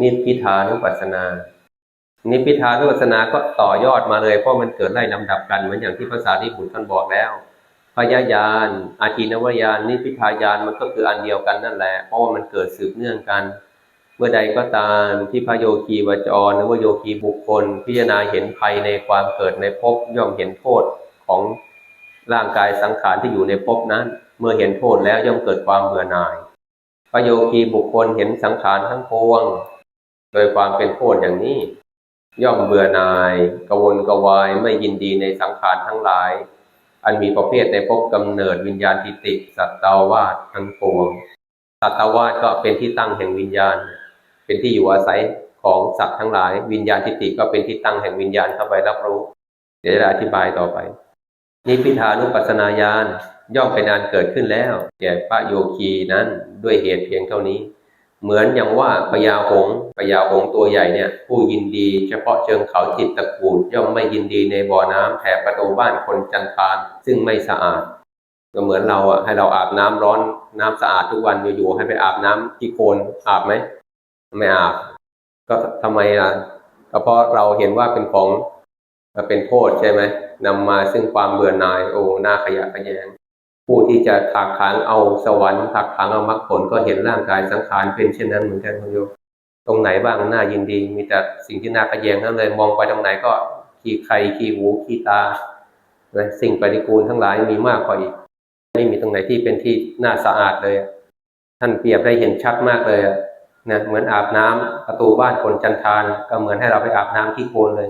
นิพพิทานุปัสสนา นิพพิทานุปัสสนาก็ต่อยอดมาเลย เพราะมันเกิดไล่ลำดับกันเหมือนอย่างที่ภาษาที่บุตรท่านบอกแล้วพยายานอาทินวายานนิพพิทายานมันก็คืออันเดียวกันนั่นแหละ เพราะว่ามันเกิดสืบเนื่องกัน เมื่อใดก็ตามที่พระโยคีวจรหรือว่าโยคีบุคคล พิจารณาเห็นภัยในความเกิดในภพย่อมเห็นโทษของร่างกายสังขารที่อยู่ในภพนั้น เมื่อเห็นโทษแล้วย่อมเกิดความเบื่อหน่ายพระโยคีบุคคลเห็นสังขารทั้งปวง ดยความเป็นโทษอย่างนี้ ย่อมเบื่อนายกวนกวายไม่ยินดีในสังขารทั้งหลาย อันมีประเภทในภพกำเนิดวิญญาณทิติ สัตตาวาสทั้งปวงสัตตาวาสก็เป็นที่ตั้งแห่งวิญญาณ เป็นที่อยู่อาศัยของสัตว์ทั้งหลาย วิญญาณทิฏฐิก็เป็นที่ตั้งแห่งวิญญาณเข้าไปรับรู้ เดี๋ยวจะอธิบายต่อไปนิพพิทานุปัสสนาญาณย่อมเป็นอันเกิดขึ้นแล้วแก่พระโยคีนั้นด้วยเหตุเพียงเท่านี้ เหมือนอย่างว่าพญาหงพญาหงตัวใหญ่เนี่ยผู้ยินดีเฉพาะเชิงเขาจิตตะกูดย่อมไม่ยินดีในบ่อน้ำแถบประตูบ้านคนจันทานซึ่งไม่สะอาด ก็เหมือนเราอะให้เราอาบน้ำร้อนน้ำสะอาดทุกวันอยู่ๆให้ไปอาบน้ำที่โคลนอาบไหมไม่อาบ ก็ทำไมอะก็เพราะเราเห็นว่าเป็นของเป็นโทษใช่ไหมนำมาซึ่งความเบื่อหน่ายโอ้หน้าขยะแขยง ผู้ที่จะถักถางเอาสวรรค์ถักถางเอามรรคผลก็เห็นร่างกายสังขารเป็นเช่นนั้นเหมือนกันคุณโยมตรงไหนบ้างน่ายินดี มีแต่สิ่งที่น่าขยงทั้งเลยมองไปตรงไหนก็ขี้ใครขี้หูขี้ตานะสิ่งปฏิกูลทั้งหลายมีมากกว่าอีกไม่มีตรงไหนที่เป็นที่น่าสะอาดเลย ท่านเปรียบได้เห็นชัดมากเลยนะเหมือนอาบน้ำประตูบ้านคนจันทานก็เหมือนให้เราไปอาบน้ำที่โคลนเลย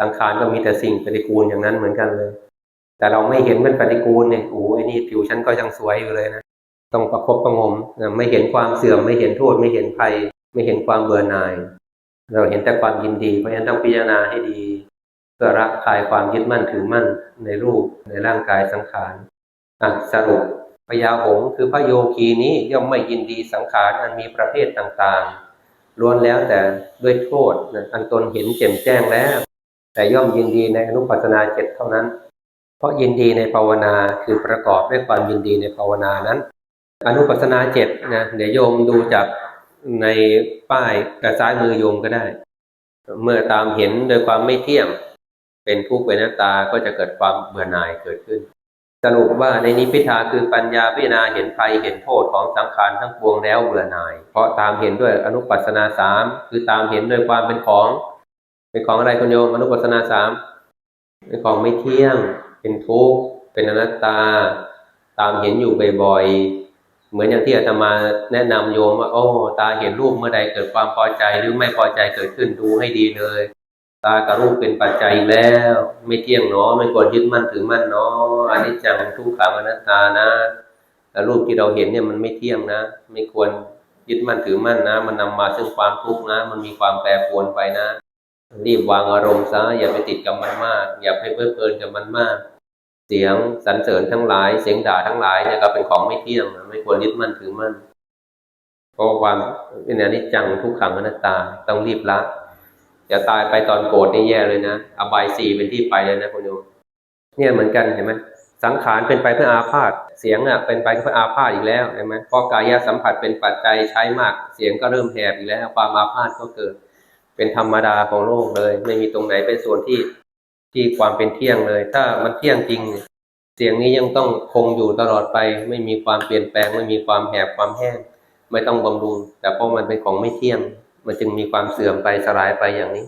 สังขารก็มีแต่สิ่งปฏิกูลอย่างนั้นเหมือนกันเลย แต่เราไม่เห็นมันปฏิกูลเนี่ยโอ้ยนี่ผิวฉันก็ยังสวยอยู่เลยนะต้องประคบประงมนะไม่เห็นความเสื่อมไม่เห็นโทษไม่เห็นภัย ไม่เห็นความเบื่อหน่าย เราเห็นแต่ความยินดี เพราะฉะนั้นต้องพิจารณาให้ดีเพื่อรักคลายความยึดมั่นถือมั่นในรูปในร่างกายสังขารอะสรุปพญาหงส์คือพระโยคีนี้ย่อมไม่ยินดีสังขารอันมีประเภทต่างๆล้วนแล้วแต่ด้วยโทษอันตนเห็นแจ่มแจ้งแล้ว แต่ย่อมยินดีในอนุปัสนาเจ็ดเท่านั้น เพราะยินดีในภาวนาคือประกอบด้วยความยินดีในภาวนานั้น อนุปัสนาเจ็ดนะเดี๋ยวโยมดูจากในป้ายกระซ้ายมือโยมก็ได้ เมื่อตามเห็นโดยความไม่เที่ยงเป็นทุกข์เป็นหน้าตาก็จะเกิดความเบื่อหน่ายเกิดขึ้น สรุปว่าในนิพิทาคือปัญญาพิจารณาเห็นภัยเห็นโทษของสังขารทั้งปวงแล้วเบื่อหน่าย เพราะตามเห็นด้วยอนุปัสนาสามคือตามเห็นด้วยความเป็นของ เป็นของอะไรคุณโยมอนุปัสสนาสามเป็นของไม่เที่ยง เป็นทุกข์เป็นอนัตตา ตามเห็นอยู่บ่อยๆเหมือนอย่างที่อาตมาแนะนำโยมว่าโอ้ตาเห็นรูปเมื่อใดเกิดความพอใจหรือไม่พอใจเกิดขึ้นดูให้ดีเลย ตากับรูปเป็นปัจจัยแล้ว ไม่เที่ยงเนาะไม่ควรยึดมั่นถือมั่นเนาะอันนี้จังทุกขังอนัตตานะแต่รูปที่เราเห็นเนี่ยมันไม่เที่ยงนะ ไม่ควรยึดมั่นถือมั่นนะ มันนำมาซึ่งความทุกข์นะ มันมีความแปรปรวนไปนะ รีบวางอารมณ์ซะอย่าไปติดกับมันมาก อย่าไปเพลิดเพลินกับมันมาก เสียงสรรเสริญทั้งหลาย เสียงด่าทั้งหลายเนี่ยก็เป็นของไม่เที่ยงไม่ควรยึดมั่นถือมั่นเพราะความเป็นอนิจจังทุกขังอนัตตาต้องรีบละอย่าตายไปตอนโกรธนี่แย่เลยนะอบายสี่เป็นที่ไปเลยนะคุณโยมเนี่ยเหมือนกันเห็นไหมสังขารเป็นไปเพื่ออาพาธเสียงอะเป็นไปเพื่ออาพาธอีกแล้วเห็นไหมพอกายสัมผัสเป็นปัจจัยใช้มาก เสียงก็เริ่มแหบอีกแล้ว ความอาพาธก็เกิด เป็นธรรมดาของโลกเลย ไม่มีตรงไหนเป็นส่วนที่ ที่ความเป็นเที่ยงเลย ถ้ามันเที่ยงจริง เสียงนี้ยังต้องคงอยู่ตลอดไป ไม่มีความเปลี่ยนแปลง ไม่มีความแหบความแห้ง ไม่ต้องบำรุง แต่เพราะมันเป็นของไม่เที่ยง มันจึงมีความเสื่อมไปสลายไปอย่างนี้